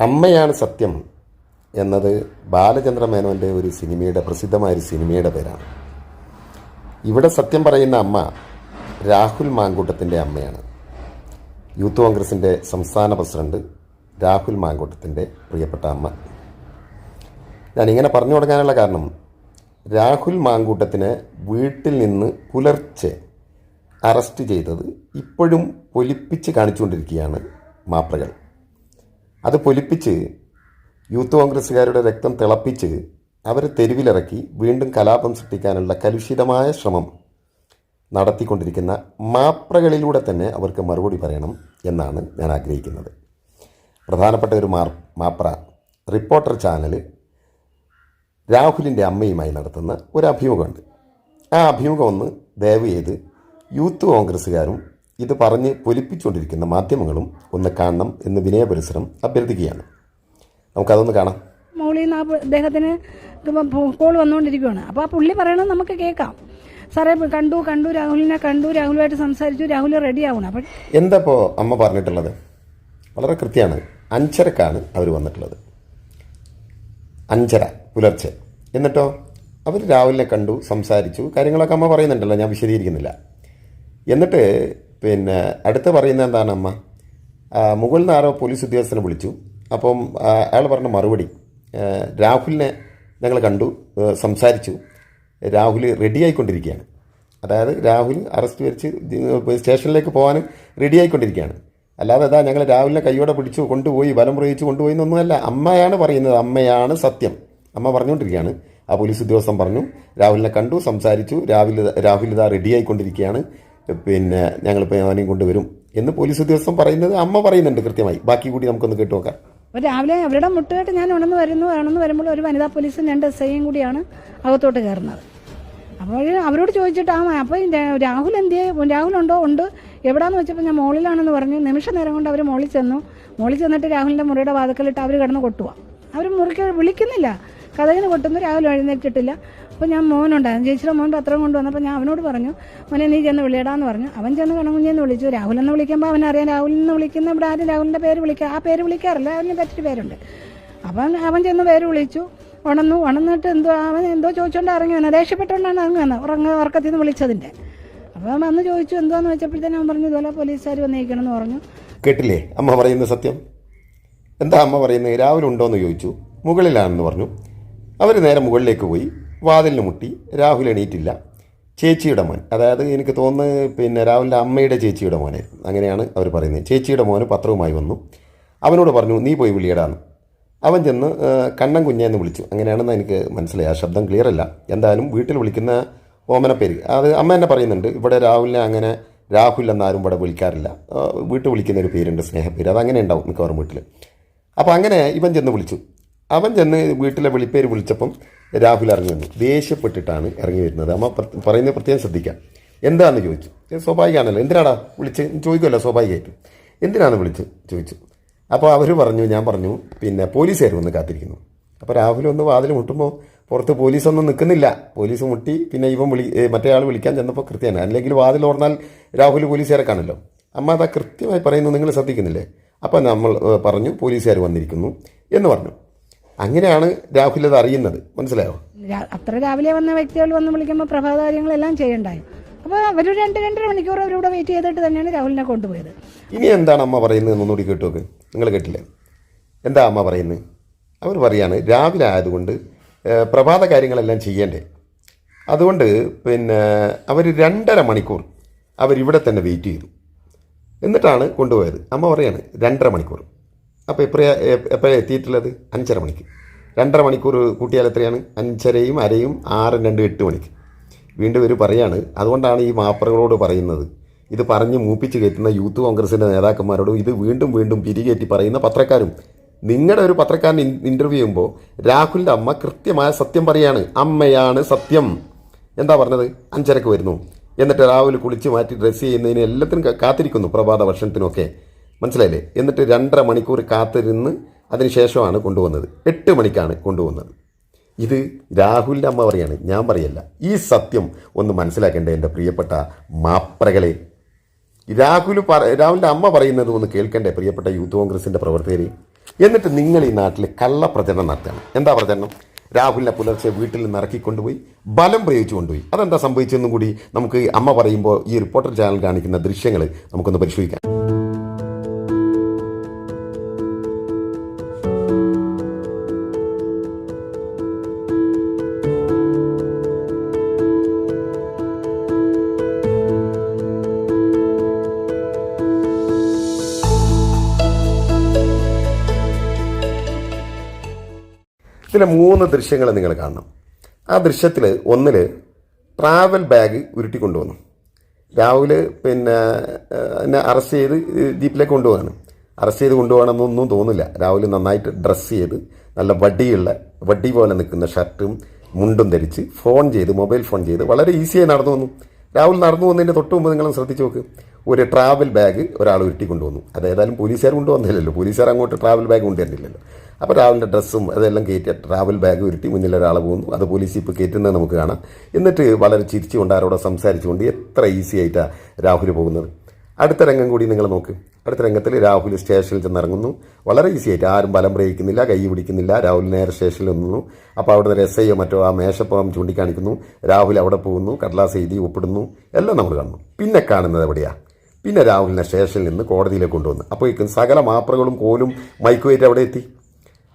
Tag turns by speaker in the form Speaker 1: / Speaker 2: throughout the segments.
Speaker 1: അമ്മയാണ് സത്യം എന്നത് ബാലചന്ദ്ര മേനോന്റെ ഒരു സിനിമയുടെ പ്രസിദ്ധമായ ഒരു സിനിമയുടെ പേരാണ്. ഇവിടെ സത്യം പറയുന്ന അമ്മ രാഹുൽ മാങ്കൂട്ടത്തിന്റെ അമ്മയാണ്. യൂത്ത് കോൺഗ്രസിന്റെ സംസ്ഥാന പ്രസിഡന്റ് രാഹുൽ മാങ്കൂട്ടത്തിന്റെ പ്രിയപ്പെട്ട അമ്മ. ഞാനിങ്ങനെ പറഞ്ഞു തുടങ്ങാനുള്ള കാരണം രാഹുൽ മാങ്കൂട്ടത്തിനെ വീട്ടിൽ നിന്ന് പുലർച്ചെ അറസ്റ്റ് ചെയ്തത് ഇപ്പോഴും പൊലിപ്പിച്ച് കാണിച്ചുകൊണ്ടിരിക്കുകയാണ് മാപ്രകൾ. അത് പൊലിപ്പിച്ച് യൂത്ത് കോൺഗ്രസ്സുകാരുടെ രക്തം തിളപ്പിച്ച് അവരെ തെരുവിലിറക്കി വീണ്ടും കലാപം സൃഷ്ടിക്കാനുള്ള കലുഷിതമായ ശ്രമം നടത്തിക്കൊണ്ടിരിക്കുന്ന മാപ്രകളിലൂടെ തന്നെ അവർക്ക് മറുപടി പറയണം എന്നാണ് ഞാൻ ആഗ്രഹിക്കുന്നത്. പ്രധാനപ്പെട്ട ഒരു മാർ മാപ്ര റിപ്പോർട്ടർ ചാനൽ രാഹുലിന്റെ അമ്മയുമായി നടത്തുന്ന ഒരു അഭിമുഖമുണ്ട്. ആ അഭിമുഖം ഒന്ന് ദയവ് ചെയ്ത് യൂത്ത് കോൺഗ്രസ്സുകാരും ഇത് പറഞ്ഞ് പൊലിപ്പിച്ചുകൊണ്ടിരിക്കുന്ന മാധ്യമങ്ങളും ഒന്ന് കാണണം എന്ന് വിനയപരിസരം അഭ്യർത്ഥിക്കുകയാണ്. നമുക്കതൊന്ന് കാണാം.
Speaker 2: മോളി നിന്ന് ആ അദ്ദേഹത്തിന് കോൾ വന്നുകൊണ്ടിരിക്കുകയാണ് അപ്പോൾ ആ പുള്ളി പറയണത് നമുക്ക് കേൾക്കാം. സാറേ കണ്ടു കണ്ടു രാഹുലിനെ കണ്ടു രാഹുലുമായിട്ട് സംസാരിച്ചു രാഹുൽ റെഡി ആവണം. അപ്പം
Speaker 1: എന്താ ഇപ്പോൾ അമ്മ പറഞ്ഞിട്ടുള്ളത്? വളരെ കൃത്യമാണ്. അഞ്ചരക്കാണ് അവർ വന്നിട്ടുള്ളത്. അഞ്ചര പുലർച്ചെ. എന്നിട്ടോ? അവർ രാഹുലിനെ കണ്ടു സംസാരിച്ചു കാര്യങ്ങളൊക്കെ അമ്മ പറയുന്നുണ്ടല്ലോ ഞാൻ വിശദീകരിക്കുന്നില്ല. എന്നിട്ട് പിന്നെ അടുത്ത് പറയുന്നത് എന്താണ് അമ്മ മുകുൾ ആരോ പോലീസ് ഉദ്യോഗസ്ഥനെ വിളിച്ചു. അപ്പം അയാൾ പറഞ്ഞ മറുപടി രാഹുലിനെ ഞങ്ങൾ കണ്ടു സംസാരിച്ചു. രാഹുൽ റെഡി ആയിക്കൊണ്ടിരിക്കുകയാണ്. അതായത് രാഹുൽ അറസ്റ്റ് വരിച്ച് സ്റ്റേഷനിലേക്ക് പോകാനും റെഡി ആയിക്കൊണ്ടിരിക്കുകയാണ്. അല്ലാതെ അതാ ഞങ്ങൾ രാഹുലിനെ കൈയോടെ പിടിച്ചു കൊണ്ടുപോയി ബലം പ്രയോഗിച്ച് കൊണ്ടുപോയി എന്നൊന്നുമല്ല. അമ്മയാണ് പറയുന്നത് അമ്മയാണ് സത്യം. അമ്മ പറഞ്ഞുകൊണ്ടിരിക്കുകയാണ്. ആ പോലീസ് ഉദ്യോഗസ്ഥൻ പറഞ്ഞു രാഹുലിനെ കണ്ടു സംസാരിച്ചു രാഹുൽ രാഹുൽ ഇതാ റെഡി ആയിക്കൊണ്ടിരിക്കുകയാണ്. പിന്നെ ഞങ്ങളിപ്പോൾ അവനെയും കൊണ്ടുവരും എന്ന് പോലീസ് ഉദ്യോഗസ്ഥൻ പറയുന്നത് അമ്മ പറയുന്നുണ്ട് കൃത്യമായി. ബാക്കി കൂടി നമുക്കൊന്ന് കേട്ടു നോക്കാം.
Speaker 2: രാവിലെ അവരുടെ മുട്ടുകെട്ട് ഞാൻ ഉണർന്ന് വരുന്നു. ഉണർന്ന് വരുമ്പോൾ ഒരു വനിതാ പോലീസും രണ്ട് എസ് ഐയും കൂടിയാണ് അകത്തോട്ട് കയറുന്നത്. അപ്പോൾ അവരോട് ചോദിച്ചിട്ട് ആ അപ്പോൾ രാഹുൽ എന്തിയെ? രാഹുലുണ്ടോ ഉണ്ട്? എവിടാന്ന് വെച്ചപ്പോൾ ഞാൻ മോളിലാണെന്ന് പറഞ്ഞു. നിമിഷ നേരം കൊണ്ട് അവർ മോളിൽ ചെന്നു. മോളിൽ ചെന്നിട്ട് രാഹുലിന്റെ മുറിയുടെ വാതക്കലിട്ട് അവർ കിടന്ന് കൊട്ടുക അവർ മുറിക്ക് വിളിക്കുന്നില്ല. കഥകിന് കൊട്ടുന്നു. രാഹുൽ എഴുന്നേറ്റിട്ടില്ല. അപ്പോൾ ഞാൻ മോനുണ്ടായിരുന്നു. ചേച്ചിയുടെ മോൻ പത്രം കൊണ്ടുവന്നപ്പോൾ ഞാൻ അവനോട് പറഞ്ഞു മോനെ നീ ചെന്ന് വിളിയടാന്ന് പറഞ്ഞു. അവൻ ചെന്ന് കണകുഞ്ഞെന്ന് വിളിച്ചു. രാഹുൽ എന്ന് വിളിക്കുമ്പോൾ അവനറിയാം രാഹുൽ എന്ന് വിളിക്കുന്ന ഇവിടെ ആരും രാഹുലിന്റെ പേര് വിളിക്കുക ആ പേര് വിളിക്കാറില്ല. അവന് തെറ്റിട്ട് പേരുണ്ട്. അപ്പം അവൻ ചെന്ന് പേര് വിളിച്ചു. ഉണന്നു. ഉണന്നിട്ട് എന്തോ അവൻ എന്തോ ചോദിച്ചുകൊണ്ട് ഇറങ്ങി വന്നത് ദേഷ്യപ്പെട്ടുകൊണ്ടാണ് വന്നത്. ഉറങ്ങ ഉറക്കത്തിൽ നിന്ന് വിളിച്ചതിന്റെ അപ്പം അന്ന് ചോദിച്ചു എന്തോന്ന്? വെച്ചപ്പോഴത്തേനും അവൻ പറഞ്ഞു ഇതുപോലെ പോലീസുകാർ വന്നിരിക്കണമെന്ന് പറഞ്ഞു.
Speaker 1: കേട്ടില്ലേ? അമ്മ പറയുന്ന സത്യം? എന്താ അമ്മ പറയുന്നത് രാവിലെ ഉണ്ടോയെന്ന് ചോദിച്ചു. മുകളിലാണെന്ന് പറഞ്ഞു. അവർ നേരെ മുകളിലേക്ക് പോയി. വാതിലിന് മുട്ടി രാഹുൽ എണീറ്റില്ല. ചേച്ചിയുടെ മോൻ അതായത് എനിക്ക് തോന്നുന്നത് പിന്നെ രാഹുലിന്റെ അമ്മയുടെ ചേച്ചിയുടെ മോനെ അങ്ങനെയാണ് അവർ പറയുന്നത്. ചേച്ചിയുടെ മോന് പത്രവുമായി വന്നു. അവനോട് പറഞ്ഞു നീ പോയി വിളിയടാന്ന്. അവൻ ചെന്ന് കണ്ണൻ കുഞ്ഞെന്ന് വിളിച്ചു. അങ്ങനെയാണെന്ന് എനിക്ക് മനസ്സിലായി. ആ ശബ്ദം ക്ലിയർ അല്ല. എന്തായാലും വീട്ടിൽ വിളിക്കുന്ന ഓമനപ്പേര് പേര് അത് അമ്മ തന്നെ പറയുന്നുണ്ട് ഇവിടെ രാഹുലിനെ അങ്ങനെ രാഹുൽ എന്നാരും ഇവിടെ വിളിക്കാറില്ല. വീട്ടിൽ വിളിക്കുന്ന ഒരു പേരുണ്ട് സ്നേഹപ്പേര്. അതങ്ങനെ ഉണ്ടാവും മിക്കവാറും വീട്ടിൽ അപ്പോൾ അങ്ങനെ ഇവൻ ചെന്ന് വിളിച്ചു. അവൻ ചെന്ന് വീട്ടിലെ വിളിപ്പേര് വിളിച്ചപ്പം രാഹുൽ ഇറങ്ങി വന്നു. ദേഷ്യപ്പെട്ടിട്ടാണ് ഇറങ്ങി വരുന്നത്. അമ്മ പറയുന്നത് പ്രത്യേകം ശ്രദ്ധിക്കാം. എന്താണെന്ന് ചോദിച്ചു. സ്വാഭാവികമാണല്ലോ. എന്തിനാടാ വിളിച്ച്? ചോദിക്കുമല്ലോ സ്വാഭാവികമായിട്ടും. എന്തിനാണ് വിളിച്ച്? ചോദിച്ചു. അപ്പോൾ അവർ പറഞ്ഞു ഞാൻ പറഞ്ഞു പിന്നെ പോലീസുകാർ വന്ന് കാത്തിരിക്കുന്നു. അപ്പോൾ രാഹുൽ ഒന്ന് വാതിൽ മുട്ടുമ്പോൾ പുറത്ത് പോലീസൊന്നും നിൽക്കുന്നില്ല. പോലീസ് മുട്ടി പിന്നെ ഇവൻ വിളി മറ്റേ ആൾ വിളിക്കാൻ ചെന്നപ്പോൾ കൃത്യമാണ്. അല്ലെങ്കിൽ വാതിൽ ഓർന്നാൽ രാഹുൽ പോലീസുകാരെ കാണല്ലോ അമ്മ അതാ കൃത്യമായി പറയുന്നു നിങ്ങൾ ശ്രദ്ധിക്കുന്നില്ലേ? അപ്പോൾ നമ്മൾ പറഞ്ഞു പോലീസുകാർ വന്നിരിക്കുന്നു എന്ന് പറഞ്ഞു. അങ്ങനെയാണ് രാഹുൽ അത് അറിയുന്നത്. മനസ്സിലായോ?
Speaker 2: അത്ര രാവിലെ വന്ന വ്യക്തികൾ വന്ന് വിളിക്കുമ്പോൾ പ്രഭാത കാര്യങ്ങളെല്ലാം ചെയ്യണ്ടായി. അപ്പോൾ അവർ രണ്ട് രണ്ടര മണിക്കൂർ അവരിവിടെ വെയിറ്റ് ചെയ്തിട്ട് തന്നെയാണ് രാഹുലിനെ കൊണ്ടുപോയത്.
Speaker 1: ഇനി എന്താണ് അമ്മ പറയുന്നത് എന്നൊന്നുകൂടി കേട്ടു നോക്ക് നിങ്ങൾ കേട്ടില്ലേ? എന്താ അമ്മ പറയുന്നത്? അവർ പറയാണ് രാവിലെ ആയതുകൊണ്ട് പ്രഭാത കാര്യങ്ങളെല്ലാം ചെയ്യണ്ടേ. അതുകൊണ്ട് പിന്നെ അവർ രണ്ടര മണിക്കൂർ അവരിവിടെ തന്നെ വെയിറ്റ് ചെയ്തു. എന്നിട്ടാണ് കൊണ്ടുപോയത്. അമ്മ പറയാണ് രണ്ടര മണിക്കൂർ. അപ്പോൾ എപ്പോഴാണ് എപ്പോഴാണ് എത്തിയിട്ടുള്ളത്? അഞ്ചര മണിക്ക്. രണ്ടര മണിക്കൂർ കൂട്ടിയാൽ എത്രയാണ്? അഞ്ചരയും അരയും ആറും രണ്ട് എട്ട് മണിക്ക്. വീണ്ടും ഇവർ പറയാണ് അതുകൊണ്ടാണ് ഈ മാപ്പറകളോട് പറയുന്നത്. ഇത് പറഞ്ഞ് മൂപ്പിച്ച് കയറ്റുന്ന യൂത്ത് കോൺഗ്രസിന്റെ നേതാക്കന്മാരോടും ഇത് വീണ്ടും വീണ്ടും പിരികേറ്റി പറയുന്ന പത്രക്കാരും. നിങ്ങളുടെ ഒരു പത്രക്കാരൻ ഇന്റർവ്യൂ ചെയ്യുമ്പോൾ രാഹുലിന്റെ അമ്മ കൃത്യമായ സത്യം പറയാണ്. അമ്മയാണ് സത്യം. എന്താ പറഞ്ഞത്? അഞ്ചരക്ക് വരുന്നു. എന്നിട്ട് രാഹുൽ കുളിച്ച് മാറ്റി ഡ്രസ്സ് ചെയ്യുന്നതിന് എല്ലാത്തിനും കാത്തിരിക്കുന്നു പ്രഭാത ഭക്ഷണത്തിനൊക്കെ. മനസ്സിലായില്ലേ? എന്നിട്ട് രണ്ടര മണിക്കൂർ കാത്തിരുന്ന് അതിനുശേഷമാണ് കൊണ്ടുവന്നത്. എട്ട് മണിക്കാണ് കൊണ്ടുവന്നത്. ഇത് രാഹുലിന്റെ അമ്മ പറയാണ്. ഞാൻ പറയല്ല. ഈ സത്യം ഒന്ന് മനസ്സിലാക്കേണ്ട എന്റെ പ്രിയപ്പെട്ട മാപ്രകളെ. രാഹുൽ പറ രാഹുലിന്റെ അമ്മ പറയുന്നത് ഒന്ന് കേൾക്കണ്ടേ പ്രിയപ്പെട്ട യൂത്ത് കോൺഗ്രസിന്റെ പ്രവർത്തകരെ? എന്നിട്ട് നിങ്ങൾ ഈ നാട്ടിൽ കള്ളപ്രചരണം നടത്തണം. എന്താ പ്രചരണം? രാഹുലിനെ പുലർച്ചെ വീട്ടിൽ നിന്ന് ഇറക്കിക്കൊണ്ടുപോയി ബലം പ്രയോഗിച്ചു കൊണ്ടുപോയി. അതെന്താ സംഭവിച്ചെന്നും കൂടി നമുക്ക് അമ്മ പറയുമ്പോൾ ഈ റിപ്പോർട്ടർ ചാനൽ കാണിക്കുന്ന ദൃശ്യങ്ങൾ നമുക്കൊന്ന് പരിശോധിക്കാം. ഇതിലെ മൂന്ന് ദൃശ്യങ്ങൾ നിങ്ങൾ കാണണം. ആ ദൃശ്യത്തിൽ ഒന്നിൽ ട്രാവൽ ബാഗ് ഉരുട്ടി കൊണ്ടുവന്നു രാഹുൽ പിന്നെ എന്നെ അറസ്റ്റ് ചെയ്ത് ജീപ്പിലേക്ക് കൊണ്ടുപോകാണ് അറസ്റ്റ് ചെയ്ത് കൊണ്ടുപോകണമെന്നൊന്നും തോന്നില്ല രാഹുൽ നന്നായിട്ട് ഡ്രസ്സ് ചെയ്ത് നല്ല വടിയുള്ള വടി പോലെ നിൽക്കുന്ന ഷർട്ടും മുണ്ടും ധരിച്ച് ഫോൺ ചെയ്ത് മൊബൈൽ ഫോൺ ചെയ്ത് വളരെ ഈസിയായി നടന്നു വന്നു. രാഹുൽ നടന്നു വന്നതിന്റെ തൊട്ട് മുമ്പ് നിങ്ങളും ശ്രദ്ധിച്ച് നോക്ക്. ഒരു ട്രാവൽ ബാഗ് ഒരാൾ ഉരുട്ടി കൊണ്ടുവന്നു. അതേതായാലും പോലീസുകാർ കൊണ്ടുവന്നില്ലല്ലോ. പോലീസുകാർ അങ്ങോട്ട് ട്രാവൽ ബാഗ് കൊണ്ടുവരുന്നില്ലല്ലോ. അപ്പോൾ രാവിലെ ഡ്രസ്സും അതെല്ലാം കയറ്റി ട്രാവൽ ബാഗ് ഉരുട്ടി മുന്നിൽ ഒരാൾ പോകുന്നു. അത് പോലീസ് ഇപ്പോൾ കയറ്റുന്നത് നമുക്ക് കാണാം. എന്നിട്ട് വളരെ ചിരിച്ചുകൊണ്ട് ആരോടെ സംസാരിച്ചുകൊണ്ട് എത്ര ഈസി ആയിട്ടാണ് രാഹുൽ പോകുന്നത്. അടുത്ത രംഗം കൂടി നിങ്ങൾ നോക്ക്. അടുത്ത രംഗത്തിൽ രാഹുൽ സ്റ്റേഷനിൽ ചെന്നിറങ്ങുന്നു. വളരെ ഈസി ആയിട്ട്. ആരും ബലം പ്രയോഗിക്കുന്നില്ല കൈ പിടിക്കുന്നില്ല. രാഹുൽ നേരെ സ്റ്റേഷനിൽ നിന്നു. അപ്പോൾ അവിടെ നിന്ന് എസ് ഐയോ മറ്റോ ആ മേശപ്പുറം ചൂണ്ടിക്കാണിക്കുന്നു. രാഹുൽ അവിടെ പോകുന്നു. കടലാസ് എഴുതി ഒപ്പിടുന്നു. എല്ലാം നമ്മൾ കാണുന്നു. പിന്നെ കാണുന്നത് എവിടെയാണ് പിന്നെ രാഹുലിനെ സ്റ്റേഷനിൽ നിന്ന് കോടതിയിലേക്ക് കൊണ്ടുവന്നു. അപ്പോഴേക്കും സകല മാപ്രകളും കോലും മൈക്കുമായിട്ട് അവിടെ എത്തി.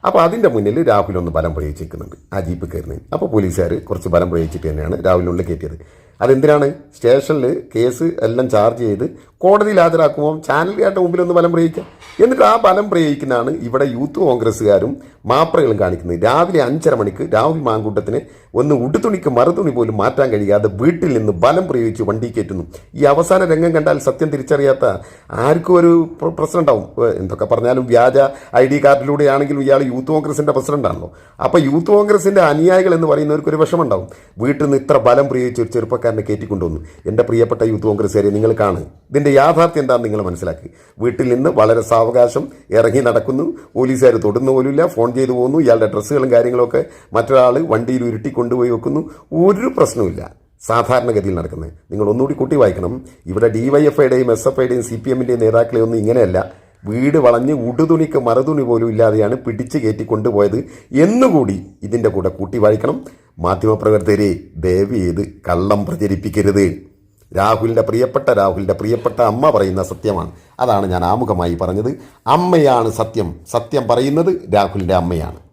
Speaker 1: അപ്പോൾ അതിന്റെ മുന്നിൽ രാഹുൽ ഒന്ന് ബലം പ്രയോഗിച്ചിരിക്കുന്നുണ്ട്. ആ ജീപ്പ് കയറുന്നതിന്. അപ്പോൾ പോലീസുകാർ കുറച്ച് ബലം പ്രയോഗിച്ചിട്ട് തന്നെയാണ് രാഹുലിനുള്ളിൽ കയറ്റിയത്. അതെന്തിനാണ്? സ്റ്റേഷനിൽ കേസ് എല്ലാം ചാർജ് ചെയ്ത് കോടതിയിൽ ഹാജരാക്കുമ്പോൾ ചാനലുകാരുടെ മുമ്പിൽ ഒന്ന് ബലം പ്രയോഗിക്കാം എന്നിട്ട് ആ ബലം പ്രയോഗിക്കുന്നതാണ് ഇവിടെ യൂത്ത് കോൺഗ്രസ്സുകാരും മാപ്രകളും കാണിക്കുന്നത്. രാവിലെ അഞ്ചര മണിക്ക് രാഹുൽ മാങ്കൂട്ടത്തിന് ഒന്ന് ഉടുതുണിക്ക് മറുതുണി പോലും മാറ്റാൻ കഴിയാതെ വീട്ടിൽ നിന്ന് ബലം പ്രയോഗിച്ച് വണ്ടി കയറ്റുന്നു. ഈ അവസാന രംഗം കണ്ടാൽ സത്യം തിരിച്ചറിയാത്ത ആർക്കും ഒരു പ്ര- പ്രശ്നം ഉണ്ടാവും. എന്തൊക്കെ പറഞ്ഞാലും വ്യാജ ഐ ഡി കാർഡിലൂടെയാണെങ്കിലും ഇയാൾ യൂത്ത് കോൺഗ്രസിന്റെ പ്രസിഡന്റാണല്ലോ അപ്പോൾ യൂത്ത് കോൺഗ്രസിന്റെ അനുയായികൾ എന്ന് പറയുന്നവർക്ക് ഒരു വിഷമമുണ്ടാവും. വീട്ടിൽ നിന്ന് ഇത്ര ബലം പ്രയോഗിച്ച് ഒരു ചെറുപ്പക്കാരനെ കയറ്റിക്കൊണ്ടുവന്നു. എന്റെ പ്രിയപ്പെട്ട യൂത്ത് കോൺഗ്രസ്സുകാരെ നിങ്ങൾ കാണുക. ഇതിന്റെ യാഥാർത്ഥ്യം എന്താണെന്ന് നിങ്ങൾ മനസ്സിലാക്കി വീട്ടിൽ നിന്ന് വളരെ സാവകാശം ഇറങ്ങി നടക്കുന്നു. പോലീസുകാർ തൊടുന്ന പോലുമില്ല ഫോൺ ചെയ്തു പോകുന്നു ഇയാളുടെ ഡ്രസ്സുകളും കാര്യങ്ങളൊക്കെ മറ്റൊരാൾ വണ്ടിയിൽ ഉരുട്ടി കൊണ്ടുപോയി വെക്കുന്നു. ഒരു പ്രശ്നവുമില്ല. സാധാരണഗതിയിൽ നടക്കുന്നത്. നിങ്ങൾ ഒന്നുകൂടി കൂട്ടി വായിക്കണം. ഇവിടെ ഡി വൈ എഫ് ഐയുടെയും എസ് എഫ് ഐയുടെയും സി പി എമ്മിന്റെയും നേതാക്കളെ ഒന്നും ഇങ്ങനെയല്ല. വീട് വളഞ്ഞ് ഉടുതുണിക്ക് മറുതുണി പോലും ഇല്ലാതെയാണ് പിടിച്ച് കയറ്റി കൊണ്ടുപോയത് എന്നുകൂടി ഇതിന്റെ കൂടെ കൂട്ടി വായിക്കണം. മാധ്യമപ്രവർത്തകരെ ദയവ് ചെയ്ത് കള്ളം പ്രചരിപ്പിക്കരുത്. രാഹുലിന്റെ പ്രിയപ്പെട്ട രാഹുലിന്റെ പ്രിയപ്പെട്ട അമ്മ പറയുന്ന സത്യമാണ്. അതാണ് ഞാൻ ആമുഖമായി പറഞ്ഞത്. അമ്മയാണ് സത്യം. സത്യം പറയുന്നത് രാഹുലിന്റെ അമ്മയാണ്.